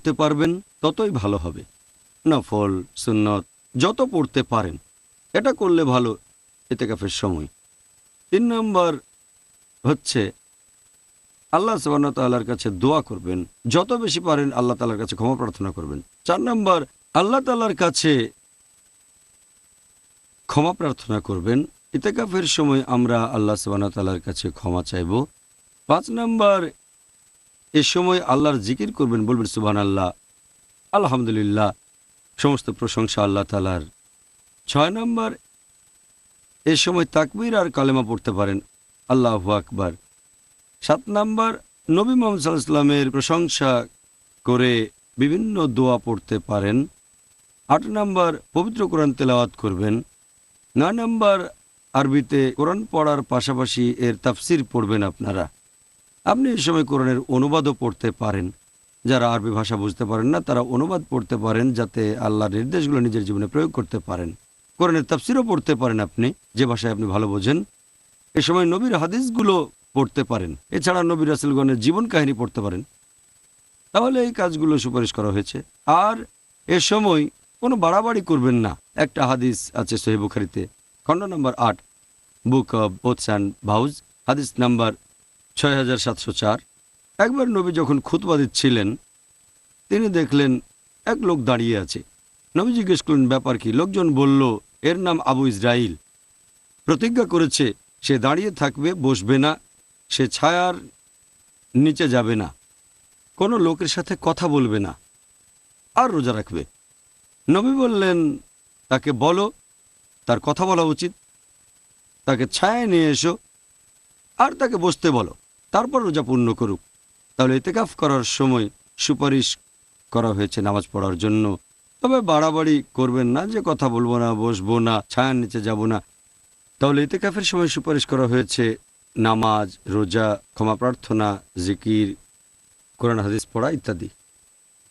পড়তে পারবেন, ততই ভালো হবে। নফল, সুন্নত, যত পড়তে পারেন, এটা করলে ভালো এতেকাফের সময়। তিন নম্বর হচ্ছে, আল্লাহ সুবাহতাল্লাহর কাছে দোয়া করবেন। যত বেশি পারেন, আল্লাহ তালার কাছে ক্ষমা প্রার্থনা করবেন। চার নম্বর, আল্লাহ তালার কাছে ক্ষমা প্রার্থনা করবেন। ইতেকাফের সময় আমরা আল্লাহ সুবাহতাল্লাহর কাছে ক্ষমা চাইব। পাঁচ নম্বর এ সময় আল্লাহর জিকির করবেন, বলবেন সুবান আল্লাহ আলহামদুলিল্লাহ। সমস্ত প্রশংসা আল্লাহ তালার ছয় নম্বর, এ সময় তাকবীর আর কালেমা পড়তে পারেন। আল্লাহ আকবার। সাত নম্বর, নবী মোহাম্মদ সাল্লাহ ইসলামের প্রশংসা করে বিভিন্ন দোয়া পড়তে পারেন। আট নম্বর, পবিত্র কোরআন তেলাওয়াত করবেন। নয় নম্বর, আরবিতে কোরআন পড়ার পাশাপাশি এর তাফসির পড়বেন আপনারা। আপনি এই সময় কোরআনের অনুবাদও পড়তে পারেন। যারা আরবি ভাষা বুঝতে পারেন না, তারা অনুবাদ পড়তে পারেন যাতে আল্লাহর নির্দেশগুলো নিজের জীবনে প্রয়োগ করতে পারেন। কোরআনের তাফসিরও পড়তে পারেন আপনি, যে ভাষায় আপনি ভালো বোঝেন। এ সময় নবীর হাদিসগুলো পড়তে পারেন। এছাড়া নবীর রাসুলগণের জীবন কাহিনী পড়তে পারেন। তাহলে এই কাজগুলো সুপারিশ করা হয়েছে। আর এ সময় কোনো বাড়াবাড়ি করবেন না। একটা হাদিস আছে সহিবুখারিতে খণ্ড নম্বর আট, বুক অব অ্যান্ড ভাউজ, হাদিস নাম্বার ছয় হাজার সাতশো চার। একবার নবী যখন খুতবা দিচ্ছিলেন তিনি দেখলেন এক লোক দাঁড়িয়ে আছে। নবী জিজ্ঞেস করলেন, ব্যাপার কি? লোকজন বলল, এর নাম আবু ইসরাইল প্রতিজ্ঞা করেছে, সে দাঁড়িয়ে থাকবে, বসবে না, সে ছায়ার নিচে যাবে না, কোনো লোকের সাথে কথা বলবে না, আর রোজা রাখবে। নবী বললেন, তাকে বলো, তার কথা বলা উচিত। তাকে ছায়ায় নিয়ে এসো, আর তাকে বসতে বলো। তারপর রোজা পূর্ণ করুক। তাহলে এতেকাফ করার সময় সুপারিশ করা হয়েছে নামাজ পড়ার জন্য। তবে বাড়াবাড়ি করবেন না, যে কথা বলব না, বসবো না, ছায়ার নিচে যাব না। তাহলে ইতেকাফের সময় সুপারিশ করা হয়েছে নামাজ, রোজা, ক্ষমা প্রার্থনা, জিকির, কোরআন, হাদিস পড়া ইত্যাদি।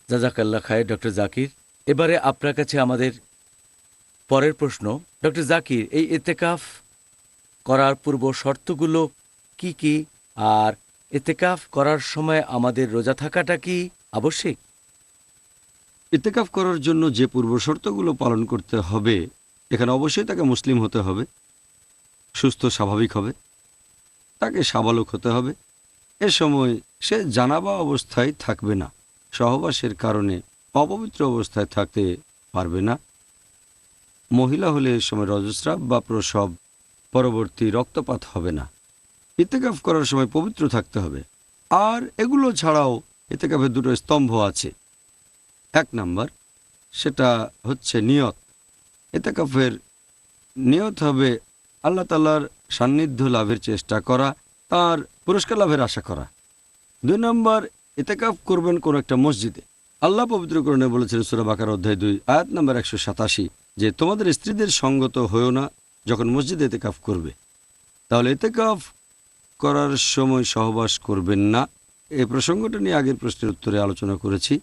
জাজাকাল্লা খায় ডক্টর জাকির। এবারে আপনার কাছে আমাদের পরের প্রশ্ন, ডক্টর জাকির, এই এতেকাফ করার পূর্ব শর্তগুলো কি কি? আর এতেকাফ করার সময় আমাদের রোজা থাকাটা কি আবশ্যিক? ইতেকাফ করার জন্য যে পূর্ব শর্তগুলো পালন করতে হবে, এখানে অবশ্যই তাকে মুসলিম হতে হবে, সুস্থ, স্বাভাবিক হবে, তাকে সাবালক হতে হবে। এ সময় সে জানাবা অবস্থায় থাকবে না, সহবাসের কারণে অপবিত্র অবস্থায় থাকতে পারবে না। মহিলা হলে এ সময় রজস্রাব বা প্রসব, পরবর্তী রক্তপাত হবে না। ইতেকাফ করার সময় পবিত্র থাকতে হবে। আর এগুলো ছাড়াও ইতেকাফের দুটো স্তম্ভ আছে। এক নাম্বার, সেটা হচ্ছে নিয়ত। এতেকাফের নিয়ত হবে আল্লাহ তালার সান্নিধ্য লাভের চেষ্টা করা, তার পুরস্কার লাভের আশা করা। দুই নম্বর এতেকাফ করবেন কোন একটা মসজিদে। আল্লাহ পবিত্রকরণে বলেছেন সুরা বাকার অধ্যায় দুই, আয়াত নম্বর একশো সাতাশি, যে তোমাদের স্ত্রীদের সঙ্গত হয়েও না যখন মসজিদে এতেকাফ করবে। তাহলে এতেকাফ করার সময় সহবাস করবেন না। এই প্রসঙ্গটা নিয়ে আগের প্রশ্নের উত্তরে আলোচনা করেছি।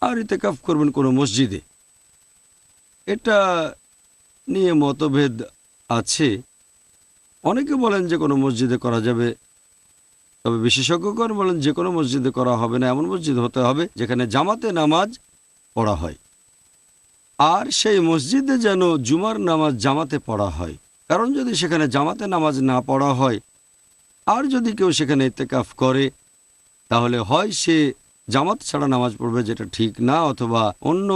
আর ইতেকাফ করবেন কোনো মসজিদে। এটা নিয়ে মতভেদ আছে। অনেকে বলেন যে কোনো মসজিদে করা যাবে। তবে বিশেষজ্ঞগণ বলেন যে কোনো মসজিদে করা হবে না, এমন মসজিদ হতে হবে যেখানে জামাতে নামাজ পড়া হয়। আর সেই মসজিদে যেন জুমার নামাজ জামাতে পড়া হয়। কারণ যদি সেখানে জামাতে নামাজ না পড়া হয় আর যদি কেউ সেখানে ইতেকাফ করে, তাহলে হয় সে জামাত ছাড়া নামাজ পড়বে যেটা ঠিক না, অথবা অন্য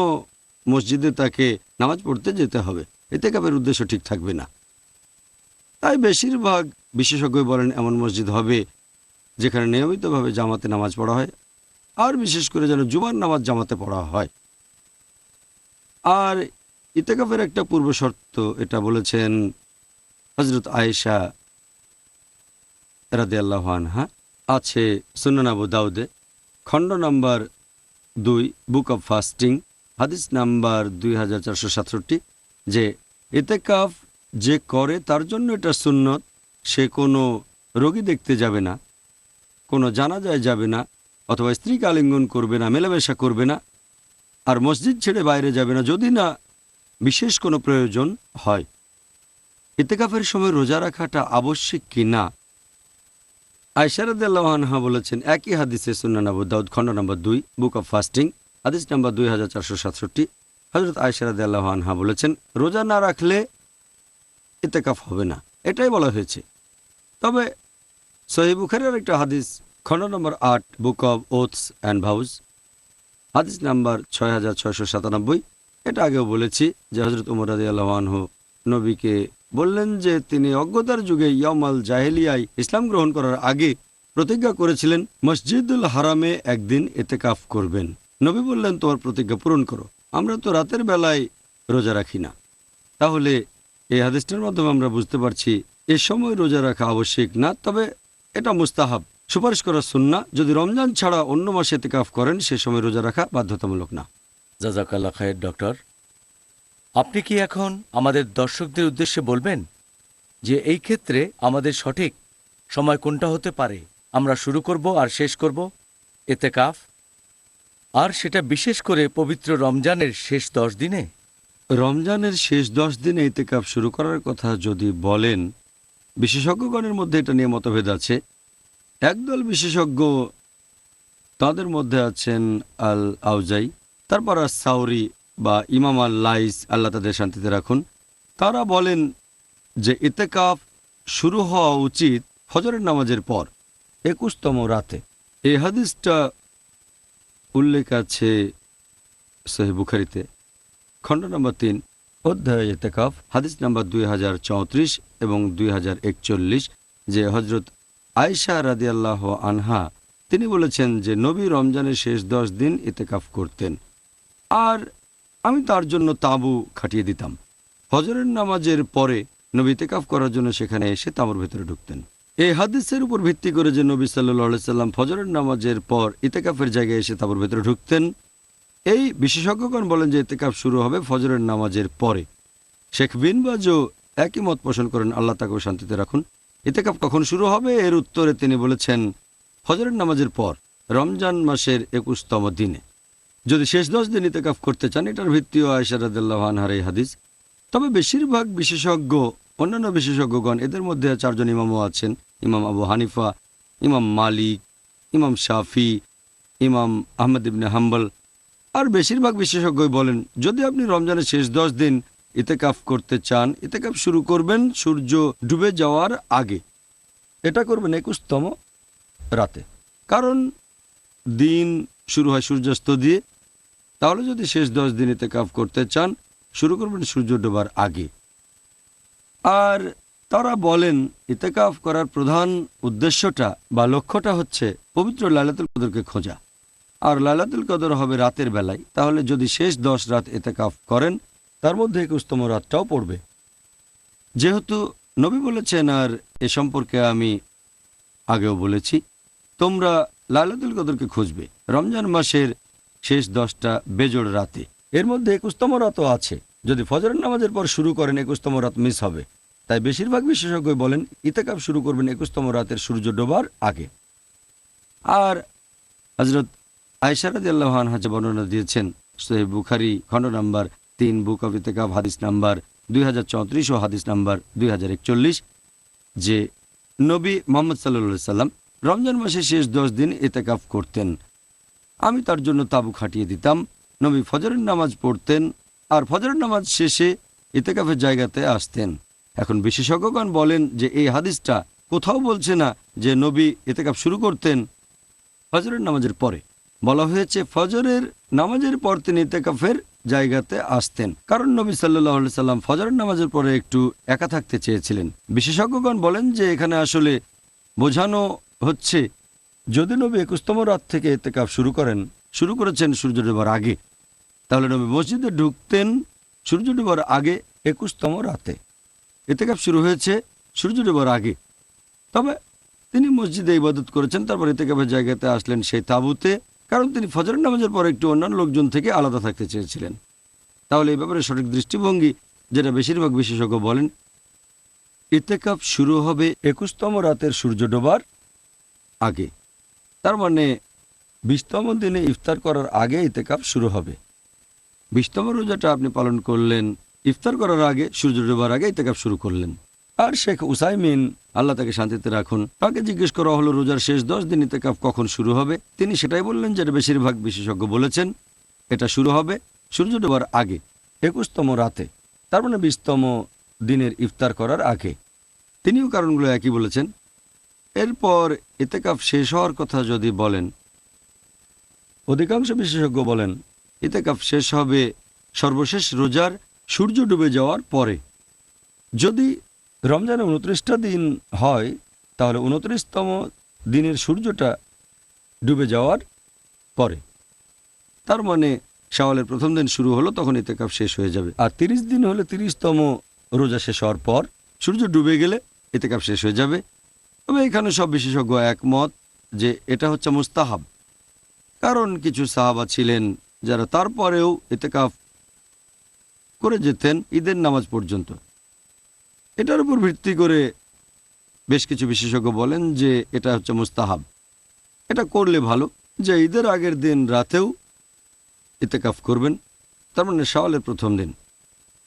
মসজিদে তাকে নামাজ পড়তে যেতে হবে। এতে কাপের উদ্দেশ্য ঠিক থাকবে না। তাই বেশিরভাগ বিশেষজ্ঞ বলেন এমন মসজিদ হবে যেখানে নিয়মিতভাবে জামাতে নামাজ পড়া হয়, আর বিশেষ করে যেন জুমার নামাজ জামাতে পড়া হয়। আর ইতেকাফের একটা পূর্ব শর্ত এটা বলেছেন হজরত আয়েশা রাদে আল্লাহ আনহা, আছে সুনানাবু দাউদে, খণ্ড নাম্বার দুই, বুক অব ফাস্টিং, হাদিস নাম্বার দুই হাজার চারশো সাতষট্টি, যে এতেকাফ যে করে তার জন্য এটা সুন্নত, সে কোনো রোগী দেখতে যাবে না, কোনো জানাজায় যাবে না, অথবা স্ত্রীকে আলিঙ্গন করবে না, মেলামেশা করবে না, আর মসজিদ ছেড়ে বাইরে যাবে না, যদি না বিশেষ কোনো প্রয়োজন হয়। ইতেকাফের সময় রোজা রাখাটা আবশ্যিক কি না? আয়সারদাল্লাহানহা বলেছেন, একই হাদিসে সুন্নান আবু দাউদ খণ্ড নম্বর দুই, বুক অব ফাস্টিং, হাদিস নাম্বার দুই হাজার চারশো সাতষট্টি। হজরত আয়সারাদ আল্লাহ আনহা বলেছেন, রোজা না রাখলে ইতেকাফ হবে না। এটাই বলা হয়েছে। তবে সহি বুখারের একটা হাদিস খণ্ড নম্বর আট, book of oaths and vows, হাদিস নাম্বার ছয় হাজার সাতানব্বই। এটা আগেও বলেছি যে হজরত উমর রাজি আল্লাহানহু নবীকে বললেন যে তিনি অজ্ঞতার যুগে ইয়ামাল জাহেলিয়ায় ইসলাম গ্রহণ করার আগে প্রতিজ্ঞা করেছিলেন, মসজিদুল হারামে একদিন এতেকাফ করবেন। নবী বললেন, তোমার প্রতিজ্ঞা পূরণ করো। আমরা তো রাতের বেলায় রোজা রাখি না। তাহলে এই হাদিসটার মাধ্যমে আমরা বুঝতে পারছি, এ সময় রোজা রাখা আবশ্যিক না, তবে এটা মুস্তাহাব। সুপারিশ করা সুন্না যদি রমজান ছাড়া অন্য মাসে এতেকাফ করেন, সে সময় রোজা রাখা বাধ্যতামূলক না। জাজাকাল্লা খায়ের ডক্টর। আপনি কি এখন আমাদের দর্শকদের উদ্দেশ্যে বলবেন যে এই ক্ষেত্রে আমাদের সঠিক সময় কোনটা হতে পারে? আমরা শুরু করব আর শেষ করব? এতে কাফ আর সেটা বিশেষ করে পবিত্র রমজানের শেষ দশ দিনে? রমজানের শেষ দশ দিনে এতে ইতেকাফ শুরু করার কথা যদি বলেন, বিশেষজ্ঞগণের মধ্যে এটা নিয়ে মতভেদ আছে। একদল বিশেষজ্ঞ তাদের মধ্যে আছেন আল আউজাই তারপর আর সাউরি বা ইমাম আল লাইস, আল্লাহ তাদের শান্তিতে রাখুন। তারা বলেন যে ইতেকাফ শুরু হওয়া উচিত ফজরের নামাজের পর, একুশতম রাতে। এই হাদিসটা উল্লেখ আছে সহি বুখারিতে। খণ্ড নম্বর তিন, অধ্যায় ইতেকাফ হাদিস নাম্বার দুই হাজার চৌত্রিশ এবং দুই হাজার একচল্লিশ, যে হজরত আয়সা রাদিয়াল্লাহ আনহা, তিনি বলেছেন যে নবী রমজানের শেষ দশ দিন ইতেকাফ করতেন। আর আমি তার জন্য তাঁবু খাটিয়ে দিতাম। হজরের নামাজের পরে নবী ইতেকাফ করার জন্য সেখানে এসে তাঁবুর ভেতরে ঢুকতেন। এই হাদিসের উপর ভিত্তি করে যে নবী সাল্লাহ সাল্লাম ফজরের নামাজের পর ইতেকাফের জায়গায় এসে তাঁবুর ভেতরে ঢুকতেন। এই বিশেষজ্ঞগণ বলেন যে ইতেকাফ শুরু হবে ফজরের নামাজের পরে। শেখ বিন বাজও একই মত পোষণ করেন, আল্লাহ তাকেও শান্তিতে রাখুন। ইতেকাফ কখন শুরু হবে এর উত্তরে তিনি বলেছেন ফজরের নামাজের পর, রমজান মাসের একুশতম দিনে। যদি শেষ দশ দিন ইতেকাফ করতে চান, এটার ভিত্তিও আয়সারাদার এই হাদিস। তবে বেশিরভাগ বিশেষজ্ঞ, অন্যান্য বিশেষজ্ঞগণ, এদের মধ্যে চারজন ইমামও আছেন। ইমাম আবু হানিফা, ইমাম মালিক, ইমাম শাফি, ইমাম আহমদ ইবনে হাম্বল। আর বেশিরভাগ বিশেষজ্ঞই বলেন, যদি আপনি রমজানের শেষ দশ দিন ইতেকাফ করতে চান, ইতেকাফ শুরু করবেন সূর্য ডুবে যাওয়ার আগে। এটা করবেন একুশতম রাতে। কারণ দিন শুরু হয় সূর্যাস্ত দিয়ে তাহলে যদি শেষ দশ দিন ইতেকাফ করতে চান, শুরু করবেন সূর্য ডোবার আগে। আর তারা বলেন, ইতেকাফ করার প্রধান উদ্দেশ্যটা বা লক্ষ্যটা হচ্ছে পবিত্র লালাতুল কদরকে খোঁজা। আর লালাতুল কদর হবে রাতের বেলায়। তাহলে যদি শেষ দশ রাত এতেকাফ করেন, তার মধ্যে একুশতম রাতটাও পড়বে। যেহেতু নবী বলেছেন, আর এ সম্পর্কে আমি আগেও বলেছি, তোমরা লালাতুল কদরকে খুঁজবে। রমজান মাসের শেষ দশটা বেজোড় রাতে। এর মধ্যে একুশতম রাতও আছে। যদি ফজরের নামাজের পর শুরু করেন, একুশতম রাত মিস হবে। তাই বেশিরভাগ বিশেষজ্ঞ বলেন, ইতেকাফ শুরু করবেন একুশতম রাতের সূর্য ডোবার আগে। আর হজরত আয়সারাদ আল্লাহান হাজা বর্ণনা দিয়েছেন সোহেব বুখারি, খণ্ড নাম্বার তিন, বুক অফ ইতেকাফ, হাদিস নাম্বার দুই হাজার চৌত্রিশ ও হাদিস নাম্বার দুই হাজার একচল্লিশ, যে নবী মোহাম্মদ সাল্লা সাল্লাম রমজান মাসের শেষ দশ দিন ইতেকাফ করতেন। আমি তার জন্য তাবু খাটিয়ে দিতাম। নবী ফজরের নামাজ পড়তেন আর ফজরের নামাজ শেষে ইতেকাফের জায়গাতে আসতেন। এখন বিশেষজ্ঞগণ বলেন যে এই হাদিসটা কোথাও বলছে না যে নবী ইতেকাফ শুরু করতেন ফজরের নামাজের পরে। বলা হয়েছে ফজরের নামাজের পর তিনি ইতেকাফের জায়গাতে আসতেন। কারণ নবী সাল্লাহ সাল্লাম ফজরের নামাজের পরে একটু একা থাকতে চেয়েছিলেন। বিশেষজ্ঞগণ বলেন যে এখানে আসলে বোঝানো হচ্ছে যদি নবী একুশতম রাত থেকে এতেকাফ শুরু করেন, শুরু করেছেন সূর্য ডোবার আগে, তাহলে নবী মসজিদে ঢুকতেন সূর্য ডোবার আগে একুশতম রাতে। এতেকাফ শুরু হয়েছে সূর্য ডোবার আগে। তবে তিনি মসজিদে ইবাদত করেছেন, তারপর ইতেকাফের জায়গাতে আসলেন সেই তাঁবুতে, কারণ তিনি ফজরের নামাজের পর একটু অন্যান্য লোকজন থেকে আলাদা থাকতে চেয়েছিলেন। তাহলে এই ব্যাপারে সঠিক দৃষ্টিভঙ্গি যেটা বেশিরভাগ বিশেষজ্ঞ বলেন ইতেকাফ শুরু হবে একুশতম রাতের সূর্য ডোবার আগে। তার মানে বিশতম দিনে ইফতার করার আগে ইতেকাপ শুরু হবে। বিশতম রোজাটা আপনি পালন করলেন, ইফতার করার আগে, সূর্য ডোবার আগে ইতেকাপ শুরু করলেন। আর শেখ উসাইমিন, আল্লাহ তাকে শান্তিতে রাখুন। তাকে জিজ্ঞেস করা হলো, রোজার শেষ দশ দিন ইতেকাফ কখন শুরু হবে? তিনি সেটাই বললেন যেটা বেশিরভাগ বিশেষজ্ঞ বলেছেন, এটা শুরু হবে সূর্য ডোবার আগে, একুশতম রাতে। তার মানে বিশতম দিনের ইফতার করার আগে। তিনিও কারণগুলো একই বলেছেন। এরপর ইতেকাফ শেষ হওয়ার কথা যদি বলেন, অধিকাংশ বিশেষজ্ঞ বলেন, ইতেকাফ শেষ হবে সর্বশেষ রোজার সূর্য ডুবে যাওয়ার পরে। যদি রমজানে উনত্রিশটা দিন হয়, তাহলে উনত্রিশতম দিনের সূর্যটা ডুবে যাওয়ার পরে। তার মানে শাওয়ালের প্রথম দিন শুরু হলো, তখন ইতেকাফ শেষ হয়ে যাবে। আর তিরিশ দিন হলে তিরিশতম রোজা শেষ হওয়ার পর সূর্য ডুবে গেলে ইতেকাফ শেষ হয়ে যাবে। তবে এখানে সব বিশেষজ্ঞ একমত যে এটা হচ্ছে মুস্তাহাব। কারণ কিছু সাহাবা ছিলেন যারা তারপরেও ইতেকাফ করে যেতেন ঈদের নামাজ পর্যন্ত। এটার উপর ভিত্তি করে বেশ কিছু বিশেষজ্ঞ বলেন যে এটা হচ্ছে মুস্তাহাব। এটা করলে ভালো যে ঈদের আগের দিন রাতেও ইতেকাফ করবেন, তার মানে শাওয়ালের প্রথম দিন।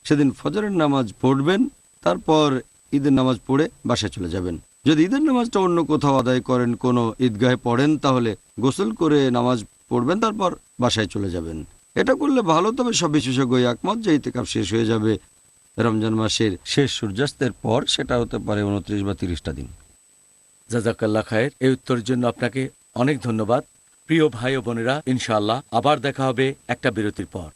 সেদিন ফজরের নামাজ পড়বেন, তারপর ঈদের নামাজ পড়ে বাসায় চলে যাবেন। যদি ঈদের নামাজটা অন্য কোথাও আদায় করেন, কোনো ঈদগাহে পড়েন, তাহলে গোসল করে নামাজ পড়বেন, তারপর বাসায় চলে যাবেন। এটা করলে ভালো, তবে সব বিশেষজ্ঞ একমত যে ইতেকাফ শেষ হয়ে যাবে রমজান মাসের শেষ সূর্যাস্তের পর, সেটা হতে পারে উনত্রিশ বা তিরিশটা দিন। জাজাকাল্লা খায়ের এই উত্তরের জন্য আপনাকে অনেক ধন্যবাদ। প্রিয় ভাই ও বোনেরা, ইনশাআল্লাহ আবার দেখা হবে একটা বিরতির পর।